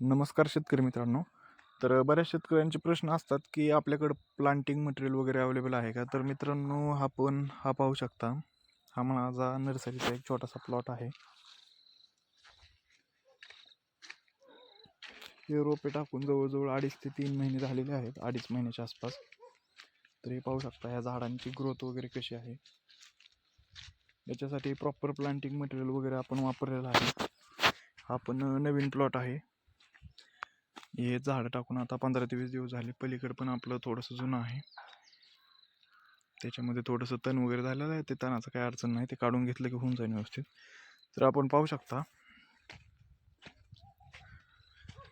नमस्कार शेतकरी मित्रांनो. तर बऱ्याच शेतकऱ्यांचे प्रश्न असतात की आपल्याकडं प्लांटिंग मटेरियल वगैरे अवेलेबल आहे का? तर मित्रांनो हा पण हा पाहू शकता. हा माझा नर्सरीचा एक छोटासा प्लॉट आहे. हे रोपे टाकून जवळजवळ अडीच ते तीन महिने झालेले आहेत. अडीच महिन्याच्या आसपास. तर हे पाहू शकता ह्या झाडांची ग्रोथ वगैरे कशी आहे. याच्यासाठी प्रॉपर प्लांटिंग मटेरियल वगैरे आपण वापरलेलं आहे. हा पण नवीन प्लॉट आहे. हे झाडं टाकून आता पंधरा ते वीस दिवस झाले. पलीकडे पण आपलं थोडंसं जुनं आहे. त्याच्यामध्ये थोडंसं तण वगैरे झालेलं आहे. ते तणाचं काही अडचण नाही. ते काढून घेतलं की होऊन जाईल व्यवस्थित. तर आपण पाहू शकता.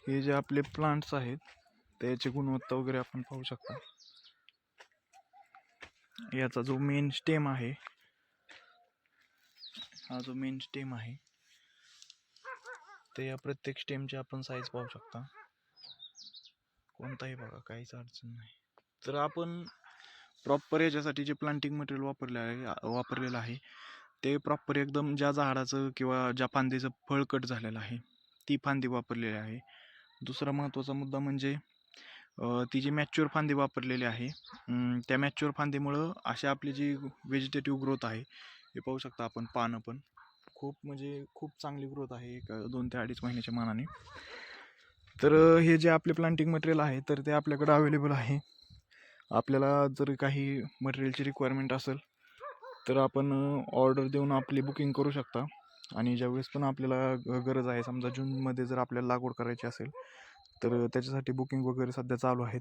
हे जे आपले प्लांट्स आहेत त्याची गुणवत्ता वगैरे आपण पाहू शकता. याचा जो मेन स्टेम आहे हा जो मेन स्टेम आहे ते या प्रत्येक स्टेमची आपण साईज पाहू शकता. कोणताही बघा काहीच अडचण नाही. तर आपण प्रॉपर याच्यासाठी जे प्लांटिंग मटेरियल वापरले आहे वापरलेलं आहे ते प्रॉपर एकदम ज्या झाडाचं किंवा ज्या फांदीचं फळ कट झालेलं आहे ती फांदी वापरलेली आहे. दुसरा महत्त्वाचा मुद्दा म्हणजे ती जी मॅच्युअर फांदी वापरलेली आहे त्या मॅच्युअर फांदीमुळं अशी आपली जी व्हेजिटेटिव्ह ग्रोथ आहे हे पाहू शकता आपण पानं पण. खूप म्हणजे खूप चांगली ग्रोथ आहे एक दोन ते अडीच महिन्याच्या मानाने. तर हे जे आपले प्लांटिंग मटेरियल आहे तर ते आपल्याकडं अवेलेबल आहे. आपल्याला जर काही मटेरियलची रिक्वायरमेंट असेल तर आपण ऑर्डर देऊन आपली बुकिंग करू शकता. आणि ज्यावेळेस पण आपल्याला ग- गरज आहे समजा जूनमध्ये जर आपल्याला लागवड करायची असेल तर त्याच्यासाठी बुकिंग वगैरे सध्या चालू आहेत.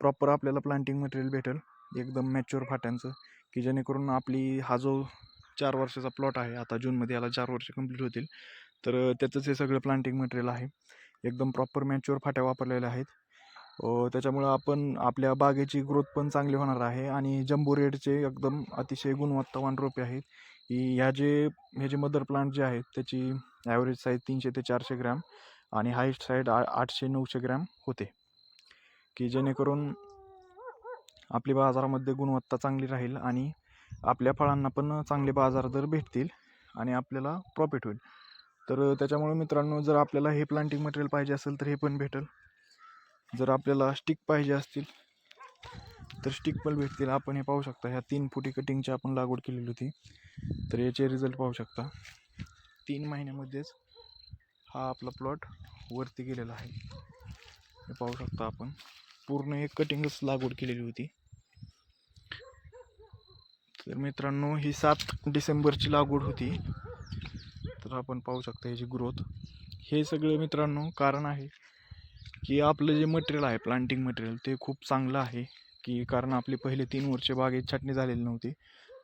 प्रॉपर आपल्याला प्लांटिंग मटेरियल भेटेल एकदम मॅच्युअर फाट्यांचं की जेणेकरून आपली हा जो चार वर्षाचा प्लॉट आहे आता जूनमध्ये याला चार वर्ष कंप्लीट होतील. तर त्याचंच हे सगळं प्लांटिंग मटेरियल आहे. एकदम प्रॉपर मॅच्युअर फाट्या वापरलेल्या आहेत. त्याच्यामुळं आपण आपल्या बागेची ग्रोथ पण चांगली होणार आहे आणि जम्बो रेडचे एकदम अतिशय गुणवत्तावान रोपे आहेत. की ह्या जे हे जे मदर प्लांट जे आहेत त्याची ॲव्हरेज साईज तीनशे ते चारशे ग्रॅम आणि हाईस्ट साईड आ आठशे नऊशे ग्रॅम होते. की जेणेकरून आपली बाजारामध्ये गुणवत्ता चांगली राहील आणि आपल्या फळांना पण चांगले बाजार दर भेटतील आणि आपल्याला प्रॉफिट होईल. तर त्याच्यामुळे मित्रांनो जर आपल्याला हे प्लांटिंग मटेरियल पाहिजे असेल तर हे पण भेटेल. जर आपल्याला स्टिक पाहिजे असतील तर स्टिक पण भेटतील. आपण हे पाहू शकता ह्या तीन फुटी कटिंगची आपण लागवड केलेली होती. तर याचे रिझल्ट पाहू शकता. तीन महिन्यामध्येच हा आपला प्लॉट वरती गेलेला आहे. हे पाहू शकता आपण. पूर्ण एक कटिंगच लागवड केलेली होती. तर मित्रांनो ही सात डिसेंबरची लागवड होती. तर आपण पाहू शकता ह्याची ग्रोथ हे सगळे मित्रांनो कारण आहे की आपलं जे मटेरियल आहे प्लांटिंग मटेरियल ते खूप चांगलं आहे की कारण आपली पहिले तीन वर्षे बागेत छाटणी झालेली नव्हती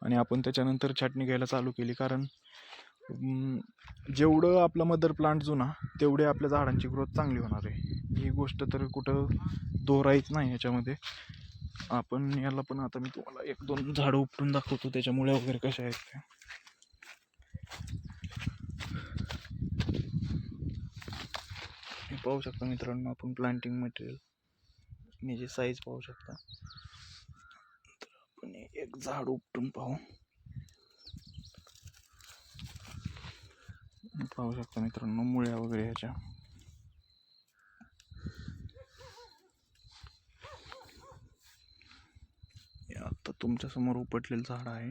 आणि आपण त्याच्यानंतर छाटणी घ्यायला चालू केली. कारण जेवढं आपला मदर प्लांट जुना तेवढे आपल्या झाडांची ग्रोथ चांगली होणार आहे. ही गोष्ट तर कुठं दोरायच नाही ह्याच्यामध्ये. आपण याला पण आता मी तुम्हाला एक दोन झाडं उपटून दाखवतो त्याच्यामुळे वगैरे कशा आहेत त्या. पाहू शकता मित्रांनो आपण प्लांटिंग मटेरियल याची साईज पाहू शकता. तर आपण एक झाड उपटून पाहू. पाहू शकता मित्रांनो मुळ्या वगैरे ह्याच्या. आता तुमच्यासमोर उपटलेलं झाड आहे.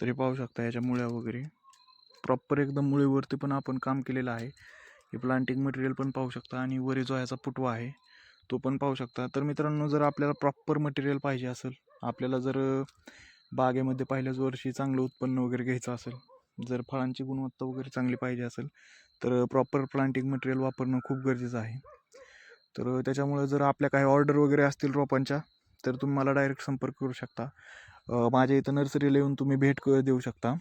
तरी पाहू शकता याच्या मुळ्या वगैरे. प्रॉपर एकदम मुळीवरती पण आपण काम केलेलं आहे. हे प्लांटिंग मटेरियल पण पाहू शकता आणि वरी जो ह्याचा पुटवा आहे तो पण पाहू शकता. तर मित्रांनो जर आपल्याला प्रॉपर मटेरियल पाहिजे असेल आपल्याला जर बागेमध्ये पहिल्याच वर्षी चांगलं उत्पन्न वगैरे घ्यायचं असेल जर फळांची गुणवत्ता वगैरे चांगली पाहिजे असेल तर प्रॉपर प्लांटिंग मटेरियल वापरणं खूप गरजेचं आहे. तर त्याच्यामुळं जर आपल्या काही ऑर्डर वगैरे असतील रोपांच्या तर तुम्ही मला डायरेक्ट संपर्क करू शकता. माझ्या इथं नर्सरीला येऊन तुम्ही भेट क देऊ शकता.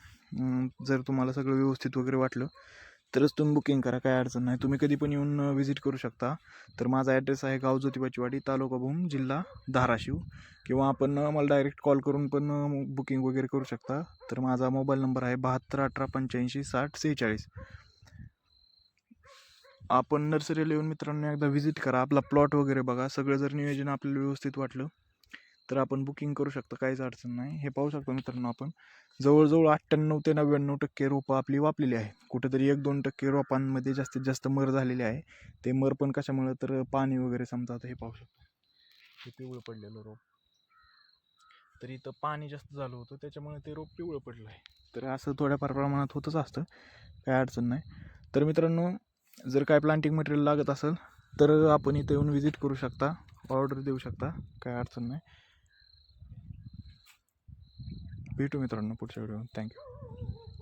जर तुम्हाला सगळं व्यवस्थित वगैरे वाटलं तरच तुम्ही बुकिंग करा काय अडचण नाही. तुम्ही कधी पण येऊन व्हिजिट करू शकता. तर माझा ॲड्रेस आहे गाव ज्योतिबाचीवाडी तालुका भूम जिल्हा धाराशिव. किंवा आपण मला डायरेक्ट कॉल करून पण बुकिंग वगैरे करू शकता. तर माझा मोबाईल नंबर आहे बहात्तर अठरा पंच्याऐंशी साठ सेहेचाळीस. आपण नर्सरीला येऊन मित्रांनो एकदा व्हिजिट करा. आपला प्लॉट वगैरे बघा. सगळं जर नियोजन आपल्याला व्यवस्थित वाटलं तर आपण बुकिंग करू शकता काहीच अडचण नाही. हे पाहू शकतो मित्रांनो आपण. जवळजवळ अठ्ठ्याण्णव ते नव्याण्णव टक्के रोपं आपली वापलेली आहे कुठेतरी एक दोन टक्के रोपांमध्ये जास्तीत जास्त मर झालेले आहे. ते मर पण कशामुळे? तर पाणी वगैरे समजा आता हे पाहू शकतो. हे पिवळं पडलेलं रोप. तर इथं पाणी जास्त झालं होतं त्याच्यामुळे ते रोप पिवळं पडलं आहे. तर असं थोड्याफार प्रमाणात होतच असतं. काय अडचण नाही. तर मित्रांनो जर काय प्लांटिंग मटेरियल लागत असेल तर आपण इथं येऊन व्हिजिट करू शकता. ऑर्डर देऊ शकता. काय अडचण नाही. भेटू मित्रांनो पुढच्या व्हिडिओ थँक्यू